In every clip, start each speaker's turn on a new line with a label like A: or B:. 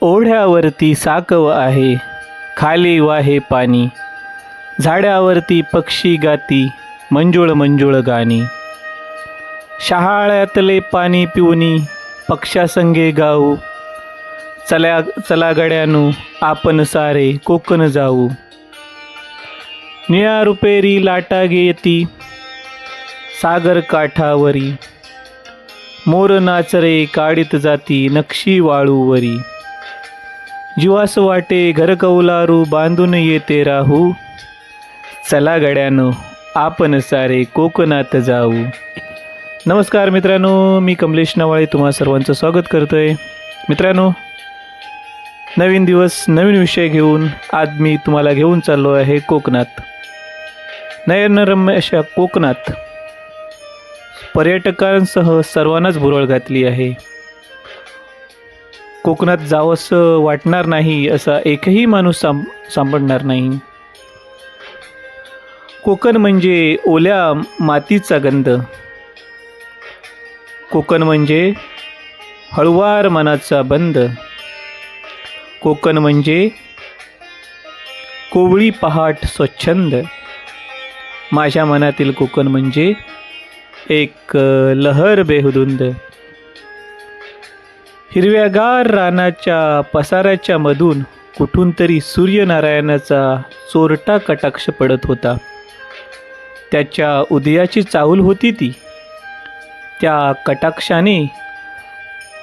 A: ओढ्यावरती साकव आहे खाली वाहे पाणी. झाड्यावरती पक्षी गाती मंजुळ मंजुळ गाणी. शहाळ्यातले पाणी पिऊनी पक्षासंगे गाऊ. चल्या चला गड्यानू आपण सारे कोकण जाऊ. निळा रुपेरी लाटा येती सागर काठावरी. मोर नाचरे काढीत जाती नक्षी वाळूवरी. जीवास वाटे घर कौलारू बांधून येते राहू. चला गड्यानो आपण सारे कोकणात जाऊ. नमस्कार मित्रांनो मी कमलेश नवाळे तुम्हा सर्वांचं स्वागत करतोय. मित्रांनो नवीन दिवस नवीन विषय घेऊन आज मी तुम्हाला घेऊन चाललो आहे कोकणात. नयनरम्य अशा कोकणात. पर्यटकांसह सर्वांनाच भुरळ घातली आहे. कोकणात जावंसं वाटणार नाही असा एकही माणूस सां सापडणार नाही. कोकण म्हणजे ओल्या मातीचा गंध. कोकण म्हणजे हळुवार मनाचा बंद. कोकण म्हणजे कोवळी पहाट स्वच्छंद. माझ्या मनातील कोकण म्हणजे एक लहर बेहुदुंद. हिरव्यागार रानाच्या पसाऱ्याच्या मधून कुठून तरी सूर्यनारायणाचा चोरटा कटाक्ष पडत होता. त्याच्या उदयाची चाहूल होती ती. त्या कटाक्षाने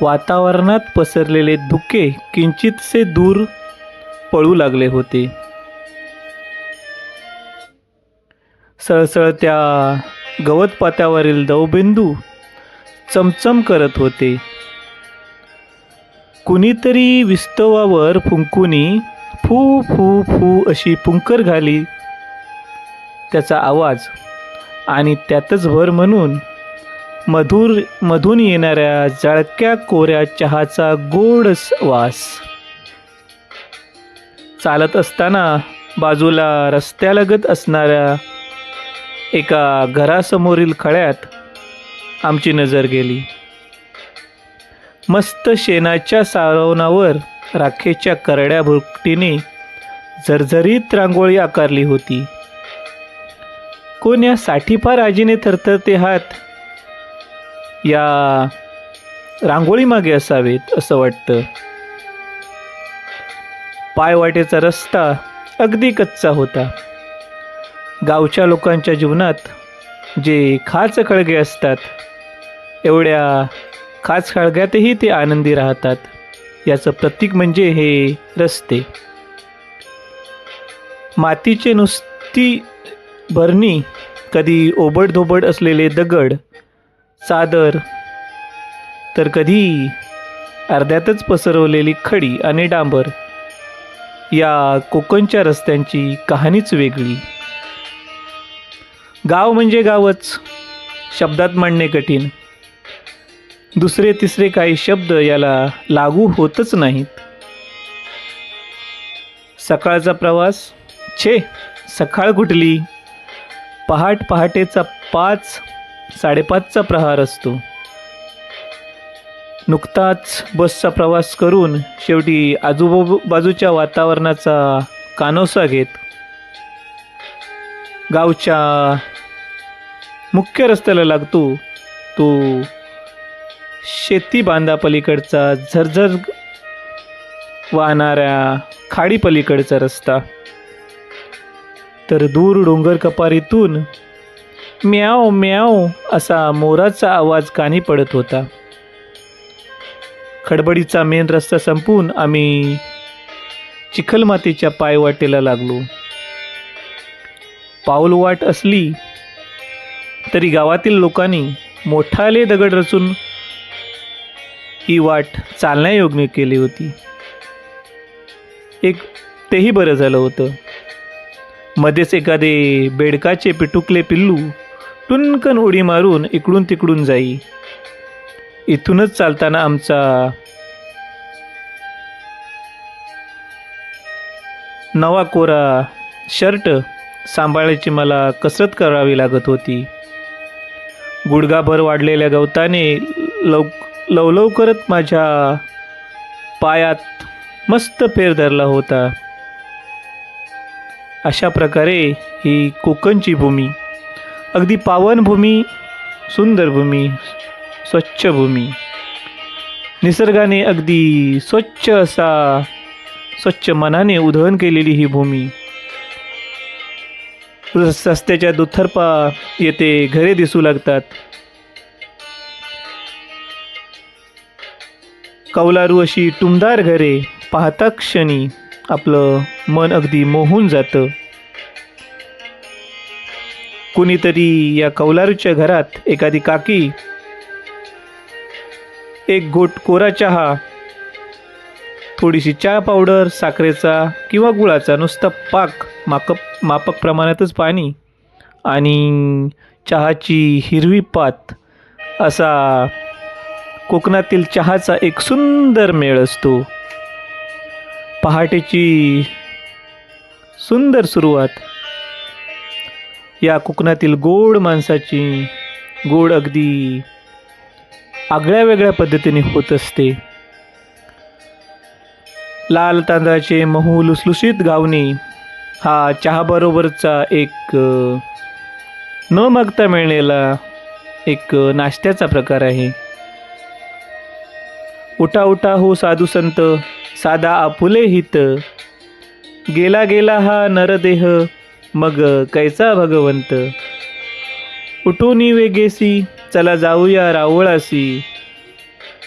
A: वातावरणात पसरलेले धुके किंचितसे दूर पळू लागले होते. सळसळत्या गवत पात्यावरील दवबिंदू चमचम करत होते. कुणीतरी विस्तवावर फुंकुनी फू फू फू अशी फुंकर घाली. त्याचा आवाज आणि त्यातच भर म्हणून मधुर मधून येणाऱ्या जळक्या कोऱ्या चहाचा गोड वास. चालत असताना बाजूला रस्त्यालगत असणाऱ्या एका घरासमोरील खळ्यात आमची नजर गेली. मस्त शेणाच्या सारवणावर राखेच्या करड्या भुकटीने झरझरीत रांगोळी आकारली होती. कोण या साठीफार आजीने थरथरते हात? या रांगोळी मागे असावेत असं वाटतं. पायवाटेचा रस्ता अगदी कच्चा होता. गावच्या लोकांच्या जीवनात जे खाच खळगे असतात एवढ्या खास खळग्यातही ते आनंदी राहतात. याचं प्रतीक म्हणजे हे रस्ते. मातीचे नुसती भरणी कधी ओबडधोबड असलेले दगड चादर तर कधी अर्ध्यातच पसरवलेली खडी आणि डांबर. या कोकणच्या रस्त्यांची कहाणीच वेगळी. गाव म्हणजे गावच शब्दात मांडणे कठीण. दुसरे तिसरे काही शब्द याला लागू होतच नाहीत. सकाळचा प्रवास छे सकाळ कुठली पहाट पहाटेचा पाच साडेपाचचा प्रहार असतो. नुकताच बसचा प्रवास करून शेवटी आजूबाजूच्या वातावरणाचा कानोसा घेत गावच्या मुख्य रस्त्याला लागतो तो शेती बांधापलीकडचा झरझर वाहणाऱ्या खाडीपलीकडचा रस्ता. तर दूर डोंगर कपारीतून म्याव म्याव असा मोराचा आवाज कानी पडत होता. खडबडीचा मेन रस्ता संपून आम्ही चिखलमातीच्या पायवाटेला लागलो. पाऊलवाट असली तरी गावातील लोकांनी मोठाले दगड रचून ही वाट चालण्यायोग्य केली होती. एक तेही बरं झालं होतं. मध्येच एखादे बेडकाचे पिटुकले पिल्लू टुनकन उडी मारून इकडून तिकडून जाई. इथूनच चालताना आमचा नवा कोरा शर्ट सांभाळायची मला कसरत करावी लागत होती. गुडघाभर वाढलेल्या गवताने लव लवलव करत माझ्या पायात मस्त फेर धरला होता. अशा प्रकारे ही कोकणची भूमी अगदी पावन भूमी सुंदर भूमी स्वच्छ भूमी. निसर्गाने अगदी स्वच्छ असा स्वच्छ मनाने उधळण केलेली ही भूमी. रस्त्याच्या दुथर्पा येथे घरे दिसू लागतात. कौलारू अशी टुमदार घरे पाहता क्षणी आपलं मन अगदी मोहून जातं. कुणीतरी या कौलारूच्या घरात एखादी काकी एक घोट कोरा चहा थोडीशी चहा पावडर साखरेचा किंवा गुळाचा नुसता पाक माकप मापक प्रमाणातच पाणी आणि चहाची हिरवी पात असा कोकणातील चहाचा एक सुंदर मेळ असतो. पहाटेची सुंदर सुरुवात. या कोकणातील गोड माणसाची गोड अगदी आगळ्या वेगळ्या पद्धतीने होत असते. लाल तांदळाचे महू लुसलुशीत गावणे हा चहाबरोबरचा एक न मागता मिळलेला एक नाश्त्याचा प्रकार आहे. उठा उठा हो साधू संत साधा आपुले हित. गेला गेला हा नरदेह मग कैसा भगवंत? उठूनी वेगेसी चला जाऊया रावळासी.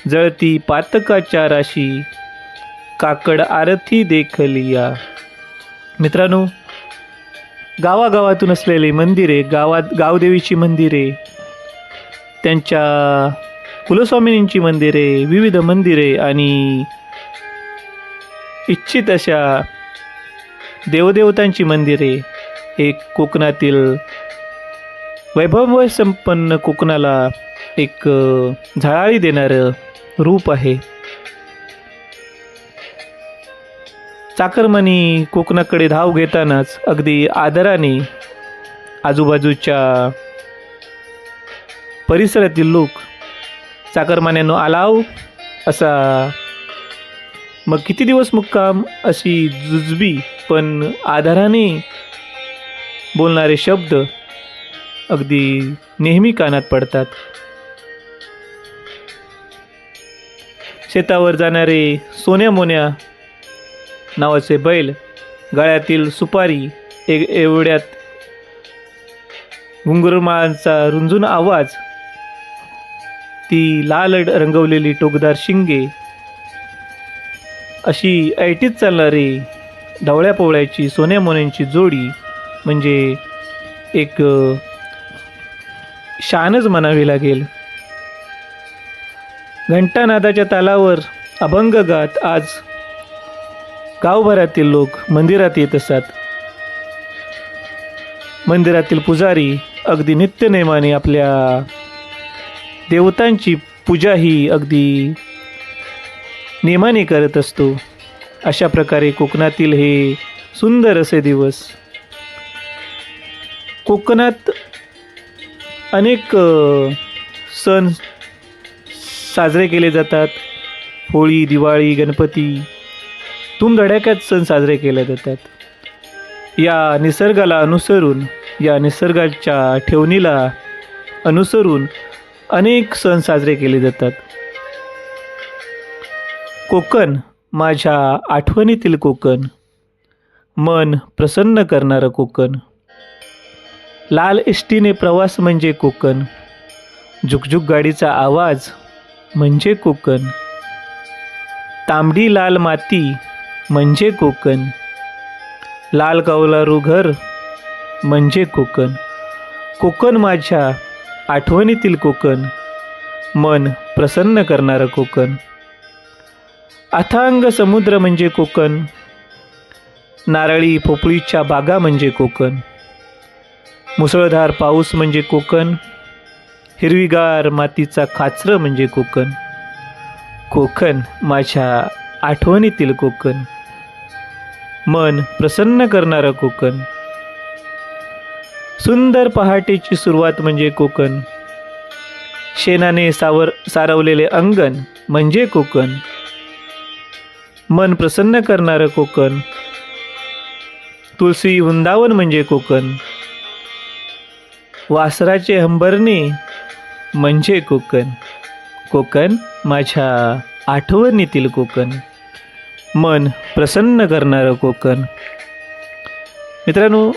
A: जळती पातकाच्या राशी काकड आरती देखलिया. मित्रांनो गावागावातून असलेली मंदिरे गावात गावदेवीची मंदिरे त्यांच्या कुलस्वामिनींची मंदिरे विविध मंदिरे आणि इच्छित अशा देवदेवतांची मंदिरे. हे कोकणातील वैभव संपन्न कोकणाला एक झळाळी देणारं रूप आहे. चाकरमणी कोकणाकडे धाव घेतानाच अगदी आदराने आजूबाजूच्या परिसरातील लोक चाकरमान्यांनो आलाव. असा मग किती दिवस मुक्काम अशी जुजबी पण आधाराने बोलणारे शब्द अगदी नेहमी कानात पडतात. शेतावर जाणारे सोन्या मोन्या नावाचे बैल गळ्यातील सुपारी एवढ्यात घुंगुरमाळांचा रुंजून आवाज ती लाल रंगवलेली टोकदार शिंगे अशी ऐटीत चालणारी ढवळ्या पोवळ्याची सोन्या मोन्यांची जोडी म्हणजे एक शानच म्हणावी लागेल. घंटानादाच्या तालावर अभंग गात आज गावभरातील लोक मंदिरात येत असतात. मंदिरातील पुजारी अगदी नित्यनेमाने आपल्या देवतांची पूजा ही अगदी नेमाने करत असतो. अशा प्रकारे कोकणातील हे सुंदर असे दिवस. कोकणात अनेक सण साजरे केले जातात. होळी दिवाळी गणपती धूमधडाक्यात सण साजरे केले जातात. या निसर्गाला अनुसरून या निसर्गाच्या ठेवणीला अनुसरून अनेक सण साजरे केले जातात. कोकण माझ्या आठवणीतील कोकण. मन प्रसन्न करणारं कोकण. लाल एसटीने प्रवास म्हणजे कोकण. झुकझुक गाडीचा आवाज म्हणजे कोकण. तांबडी लाल माती म्हणजे कोकण. लाल कवलारू घर म्हणजे कोकण. कोकण माझ्या आठवणीतील कोकण मन प्रसन्न करणारं कोकण. अथांग समुद्र म्हणजे कोकण नारळी पोपळीच्या बागा म्हणजे कोकण मुसळधार पाऊस म्हणजे कोकण हिरवीगार मातीचा खाचरं म्हणजे कोकण. कोकण माझ्या आठवणीतील कोकण मन प्रसन्न करणारं कोकण. सुंदर पहाटेची सुरुवात म्हणजे कोकण. शेणाने सावर सारवलेले अंगण म्हणजे कोकण. मन प्रसन्न करणारं कोकण. तुळसी वृंदावन म्हणजे कोकण. वासराचे हंबरणे म्हणजे कोकण. कोकण माझ्या आठवणीतील कोकण. मन प्रसन्न करणारं कोकण. मित्रांनो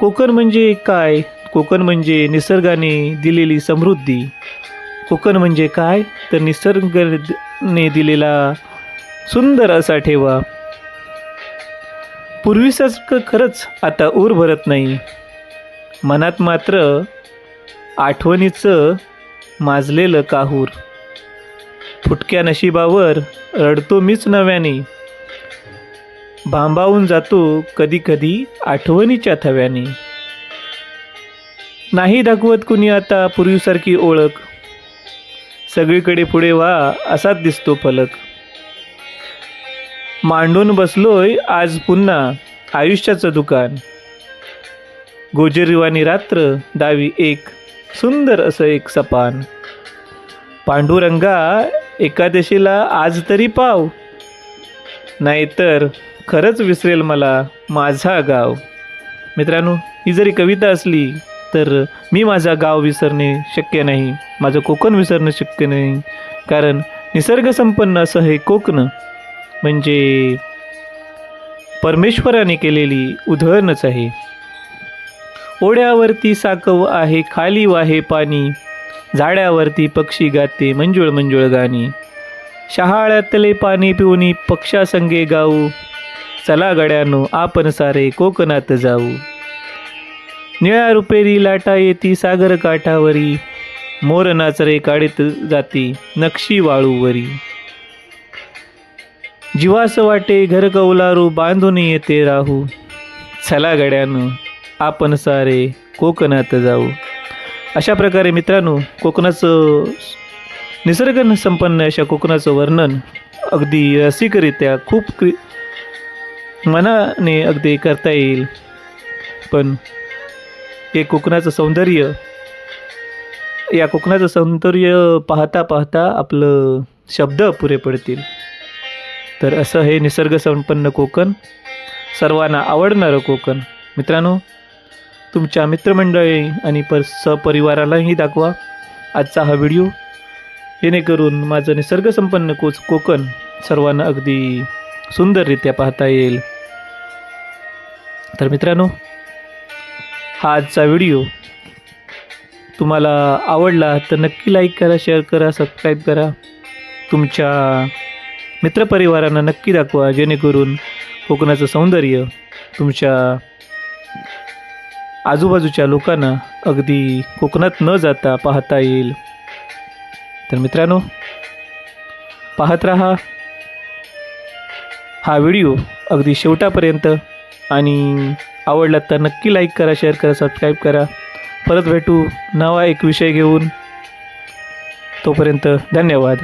A: कोकण म्हणजे काय? कोकण म्हणजे निसर्गाने दिलेली समृद्धी. कोकण म्हणजे काय? तर निसर्गाने दिलेला सुंदर असा ठेवा. पूर्वीसारखं खरंच आता ऊर भरत नाही. मनात मात्र आठवणीचं माजलेलं काहूर. फुटक्या नशिबावर रडतो मीच नव्याने. भांबावून जातो कधी कधी आठवणीच्या थव्याने. नाही दाखवत कुणी आता पूर्वीसारखी ओळख. सगळीकडे पुढे व्हा असाच दिसतो फलक. मांडून बसलोय आज पुन्हा आयुष्याचं दुकान. गोजेरिवानी रात्र दावी एक सुंदर असं एक सपान. पांडुरंगा एकादशीला आज तरी पाव. नाहीतर खरंच विसरेल मला माझा गाव. मित्रांनो ही जरी कविता असली तर मी माझा गाव विसरणे शक्य नाही. माझं कोकण विसरणं शक्य नाही. कारण निसर्गसंपन्न असं हे कोकण म्हणजे परमेश्वराने केलेली उधळणच आहे. ओढ्यावरती साकव आहे खाली वाहे पाणी. झाड्यावरती पक्षी गाते मंजुळ मंजुळ गाणी. शहाळ्यातले पाणी पिऊनी पक्षासंगे गाऊ. चला गड्यानो आपण सारे कोकणात जाऊ. निळ्या रुपेरी लाटा येती सागर काठावरी मोर नाचरे काढीत जाती नक्षी वाळूवरी. जीवास वाटे घर कौलारू बांधून येते राहू. चला गड्यानो आपण सारे कोकणात जाऊ. अशा प्रकारे मित्रांनो कोकणाचं निसर्ग संपन्न अशा कोकणाचं वर्णन अगदी रसिकरित्या खूप क्रि मनाने अगदी करता येईल. पण हे कोकणाचं सौंदर्य या कोकणाचं सौंदर्य पाहता पाहता आपलं शब्द अपुरे पडतील. तर असं हे निसर्गसंपन्न कोकण सर्वांना आवडणारं कोकण. मित्रांनो तुमच्या मित्रमंडळी आणि पर सपरिवारालाही दाखवा आजचा हा व्हिडिओ. जेणेकरून माझं निसर्गसंपन्न कोच कोकण सर्वांना अगदी सुंदररित्या पाहता येईल. तर मित्रांनो हा आजचा व्हिडिओ तुम्हाला आवडला तर नक्की लाईक करा शेअर करा सबस्क्राईब करा. तुमच्या मित्रपरिवारांना नक्की दाखवा जेणेकरून कोकणाचं सौंदर्य तुमच्या आजूबाजूच्या लोकांना अगदी कोकणात न जाता पाहता येईल. तर मित्रांनो पाहत रहा. हा व्हिडिओ अगदी शेवटापर्यंत आणि आवडला तर नक्की लाईक करा शेअर करा सबस्क्राईब करा. परत भेटू नवा एक विषय घेऊन. तोपर्यंत धन्यवाद.